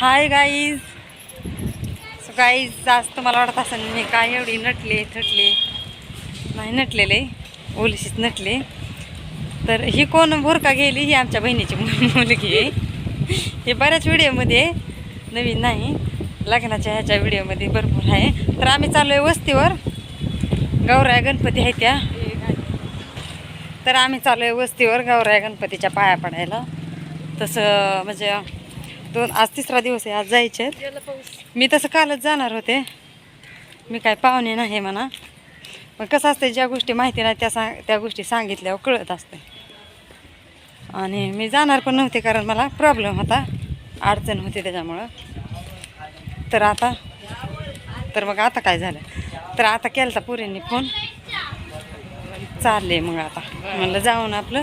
Hi guys so guys आज तुम्हाला वाटत असेल मी काय एवढी नटले थटले? नाही नटलेले. ओलीशीच नटले. तर ही कोण भुरका गेली? ही आमच्या बहिणीची मुलगी आहे. हे बऱ्याच व्हिडिओमध्ये नवीन नाही. लग्नाच्या ह्याच्या व्हिडिओमध्ये भरपूर आहे. तर आम्ही चाललो आहे वस्तीवर. गौराया गणपती आहे त्या. तर आम्ही चालू आहे वस्तीवर गौराया गणपतीच्या पाया पडायला. तसं म्हणजे दोन आज तिसरा दिवस आहे आज जायचे मी तसं कालच जाणार होते. मी काय पाहुणे नाही म्हणा. पण कसं असतं ज्या गोष्टी माहिती नाही त्या सांग त्या गोष्टी सांगितल्यावर कळत असते आणि मी जाणार पण नव्हते कारण मला प्रॉब्लेम होता. अडचण होती त्याच्यामुळं. तर आता तर मग आता काय झालं? तर आता केला तर पुरींनी फोन. चालले मग आता. म्हणलं जाऊन आपलं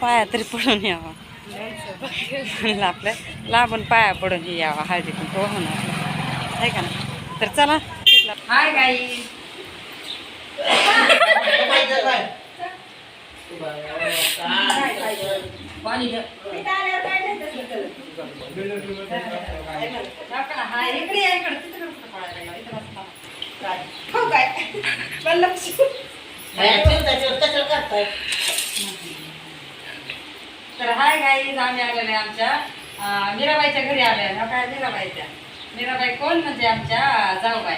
पाया तरी पडून यावं. म्हणलं आपलं लांबून पाया पडून यावा हळदी पण तो होणार. आहे का ना तर चला. हाय गाई हाय इकडे या इकडे तिकडे कुठं पळायला लागला? इथं बसला. हो काय मला लक्ष तर हाय गाईज आम्ही आलेलो आहे आमच्या मीराबाईच्या घरी आले आहे काय मीराबाईच्या? मीराबाई कोण? म्हणजे आमच्या जाऊबाई.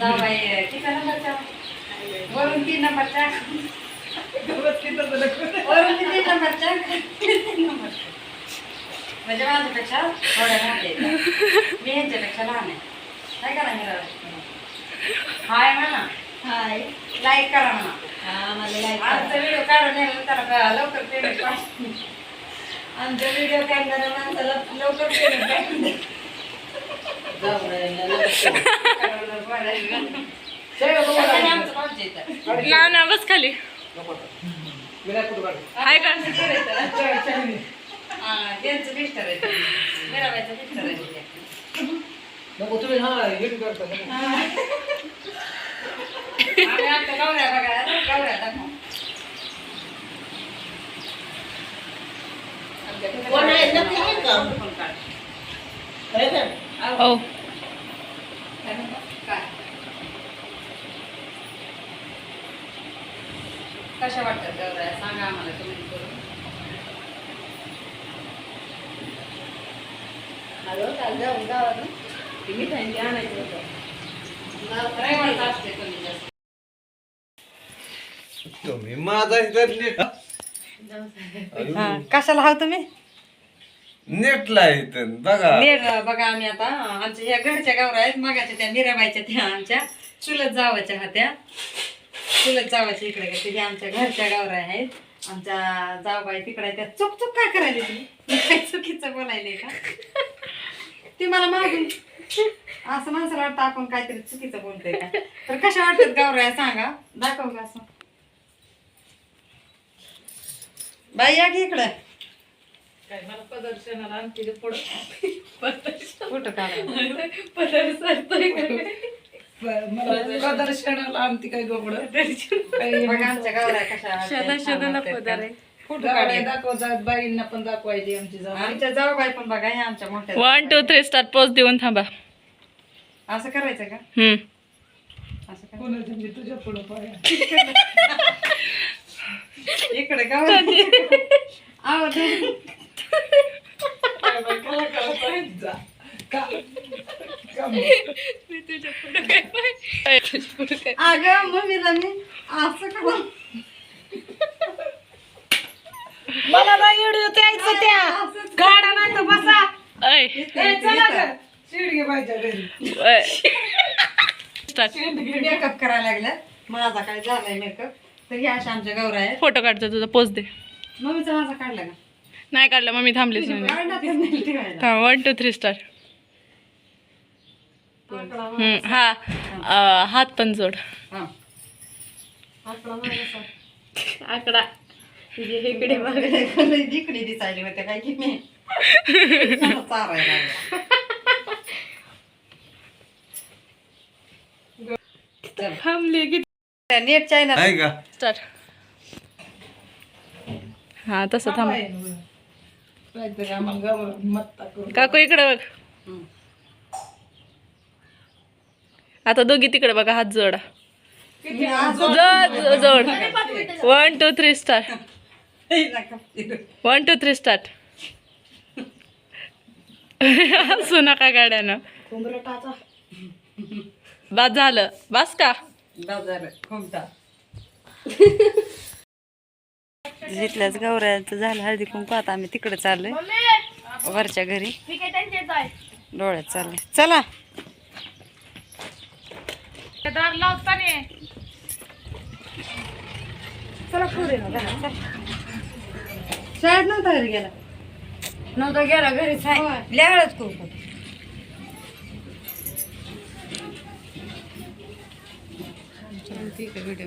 जाऊबाई किती नंबरच्या वरून तीन नंबरच्या वरून किती नंबरच्या तीन नंबरच्या म्हणजे माझ्यापेक्षा थोड्या लहान मी ह्यांच्यापेक्षा लहान आहे. काय करा मीराबाई? हाय म्हणा. हाय. लाईक करा म्हणा. आमचा व्हिडिओ काढून त्याला लवकर पेमेंट आमचा व्हिडिओ काढणाऱ्या माणसाला लवकर पेमेंट ना ना बस खाली. हाय का? त्यांचं मिस्टर आहे मीराबाईचं मिस्टर आहे ते. आम्ही आमच्या बघायला गौऱ्या दाखव. कोण आहे? नक्की आहे का? फोन काढ. हो काय? कशा वाटतात गौऱ्या सांगा आम्हाला तुम्ही करून रविवारचं असते कमी जास्त. तुम्ही माझा हा, कशाला हाव तुम्ही? नेटला इथं बघा. नेट बघा आम्ही आता आमच्या ह्या घरच्या गावरा आहेत मगाच्या त्या मीराबाईच्या त्या आमच्या चुलत जावाच्या होत्या चुलत जावाच्या इकडे गेल्या त्या आमच्या घरच्या गावरा आहेत. आमच्या जावबाई तिकडे त्या चुक चुक काय करायला तुम्ही? काय चुकीचं बोलायले का? ती मला मागून असं माणसाला वाटतं आपण काहीतरी चुकीचं बोलतोय का? तर कशा वाटतात गावराया सांगा. दाखव का असं? बाई या की इकडं. प्रदर्शनाला काय गोबड? बघा आमच्या गावरा कशा शोधा शोधाला पदार आहे. फोटो काढा? दाखवतात बाईंना पण दाखवायची आमची जाऊ आमच्या जाऊबाई पण बघा हे आमच्या मोठ्या वन टू थ्री स्टार्ट पोच देऊन थांबा. असं करायचं का? हम्म. असं करायचं. कोणाचं मी तुझ्या पुढं पाया. इकडे आवाज. का का मग? अगं मम्मीला मी असं करा मला नाही व्हिडिओ द्यायचं त्या. गाडा नाही तर बसा. शिडगे बाईच्या घरी. मेकअप करायला लागला. माझा काय झालाय मेकअप तर हे अशा आमच्या गौरा आहेत. फोटो काढतो तुझा पोच दे. मम्मीचा माझा काढला का? नाही काढला मग मी थांबलीच नाही काढला तर नाही ठेवायला. थांब वन टू थ्री हम्म हा अं, हात पण जोड. हा. आकडा. इकडे जिकडे दिसायले होते काय की मी चारायला. थांबली किती नेट चॅनल आहे का? स्टार्ट हा तसं थांब. काकू इकडे बघ. आता दोघी तिकडे बघा हात जोडा. जोड जोड. One two three start one two three start हसू नका गाड्यानं. बाद झालं. बास का? जिथल्याच गौऱ्याचं झालं हळदी कुंकू आता आम्ही तिकडे चाललोय. वरच्या घरी. डोळ्यात चालले चला! चला पुढे चला. शाळेत नव्हता घरी गेला? नव्हता गेला घरीच आहे. लिहाळच कुंकू. व्हिडिओ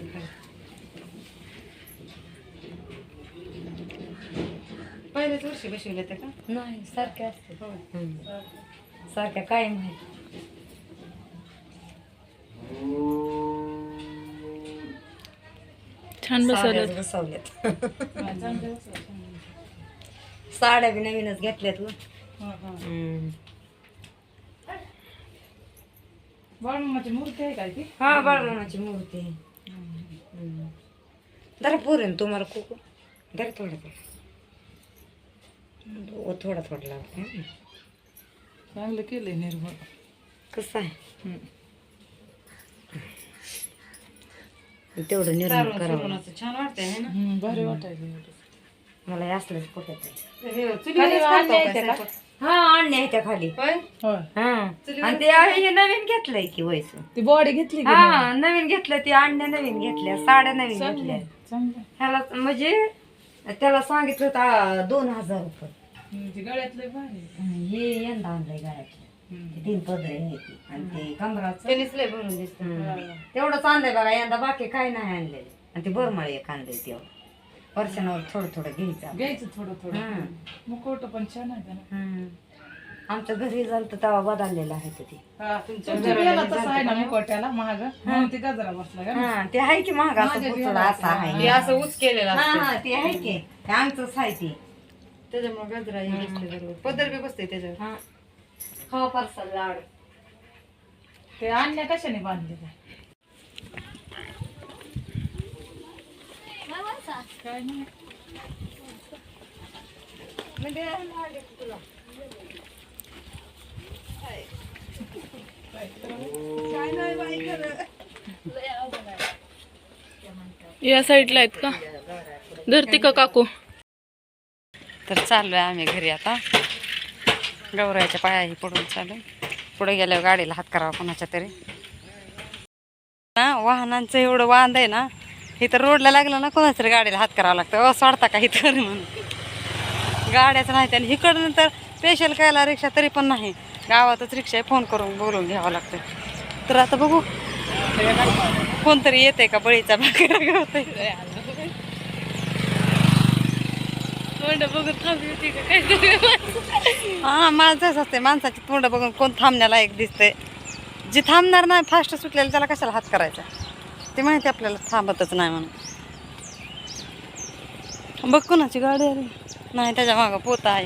पहिल्याच वर्षी बसवले ते का? नाही सारख्या असते. सारख्या कायम आहे छान बसवलं बसवल्यात. साड्या बी नवीनच घेतल्यात ना. बाळमाची मूर्ती आहे काय ती? हा मूर्ती. जरा पुरेन तुम्हाला कुकू जरा थोडं थोडं थोडा थोडा लागते. चांगलं केलंय निर्मळ. कसं आहे? तेवढं निर्माण करावं छान वाटतंय ना? हम्म, भारी वाटायचं मला असलंच खाली हा आणण्या त्या खाली. होय? हा. आणि ते आहे हे नवीन घेतलंय की वयस ती बॉडी घेतली की हा नवीन घेतलं ते आणण्या नवीन घेतल्या साड्या नवीन घेतल्या. चांगलं ह्याला म्हणजे त्याला सांगितलं होतं दोन हजार रुपये. हम्म, ती गळ्यातलं भारी आणि हे यंदा आणलंय गाड्यातलं तीन पदरे आहे ती. आणि ते कमराचं. भरून दिसत. तेवढंच आणलंय बघा यंदा बाकी काय नाही आणलेलं. आणि ते बरमाळी एक आणलंय तेवढं वर्षांवर थोडं थोडं घ्यायचं. घ्यायचं थोडं थोडं. हम्म. मुखवट पण छान आहे त्याला हम्म. आमच्या घरी झालं तर तेव्हा बदललेलं आहे ते तुमच्या गेला तसं आहे ना मुखवट्याला महाग? म्हणून ती गजरा बसला का? हा ते आहे की महाग असं पुतळा असा आहे. असं उच केलेला हा हा ते आहे की. ते आमचंच आहे ते. त्याच्यामुळे गजरा पदर बी बसते त्याच्यावर. हा. खावा पार्सल लाड. ते आणण्या कशाने बांधलेलं? काय नाही या साईडला आहेत का? धरती का काकू? तर चाललोय आम्ही घरी आता. गौराच्या पायाही पडून चालू पुढे गेल्यावर गाडीला हात करावा कोणाच्या तरी. ना वाहनांचं एवढं वांद आहे ना इथं रोडला लागलं ना कोणाच्या तरी गाडीला हात करावा लागतं. सोडता का इथं म्हणून? गाड्याचं नाही आणि इकडं तर स्पेशल कायला रिक्षा तरी पण नाही. गावातच रिक्षा फोन करून बोलून घ्यावं लागतं. तर आता बघू कोणतरी येते का बळीचा तोंड बघून थांबली हा माझं असते माणसाची तोंड बघून कोण थांबण्याला एक दिसतंय. जे थांबणार नाही फास्ट सुटलेलं त्याला कशाला हात करायचा? ते माहिती आपल्याला थांबतच नाही म्हणून. बघ कोणाची गाडी आली नाही त्याच्या मागं पोत आहे.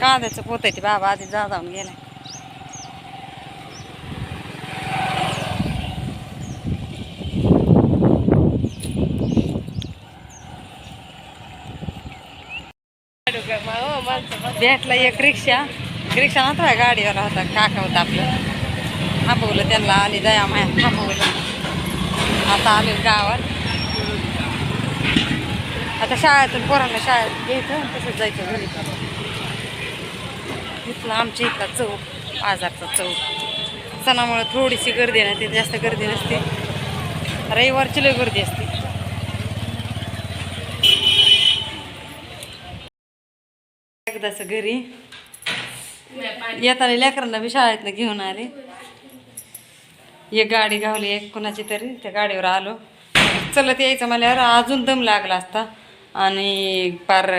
कांद्याचं पोत आहे ते बाबा आधी जा जाऊन गेलाय भेटला एक रिक्षा. रिक्षा नव्हता गाडीवाला होता? काका होता आपलं. थांबवलं त्यांना आली दया माया थांबवलं. आता आले गावात. आता शाळेतून पोरांना शाळेत घ्यायचं तसंच जायचं घरी. इथला आमच्या इथला चौक आजारचा चौक. सणामुळं थोडीशी गर्दी नसते जास्त गर्दी नसते. रविवारची लय गर्दी असते. एकदाच घरी. येताना लेकरांना बी शाळेतनं घेऊन आले. एक गाडी गावली एक कुणाची तरी त्या गाडीवर आलो. चलत यायचं म्हणल्यावर अजून दम लागला असता. आणि पार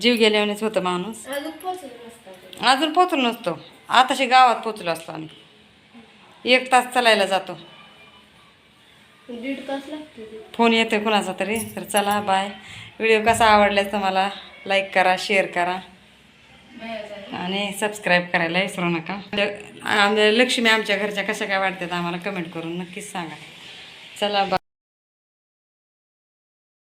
जीव गेल्यानेच होतं माणूस. अजून पोचलो नसतो आताशी गावात पोचलो असतो आम्ही. एक तास चालायला जातो. दीड तास लागते फोन येतोय कुणाचा तरी तर चला बाय व्हिडिओ कसा आवडला तुम्हाला लाईक करा शेअर करा. आणि सबस्क्राईब करायला विसरू नका. लक्ष्मी आमच्या घरच्या कशा काय वाटतात आम्हाला कमेंट करून नक्कीच सांगा. चला बा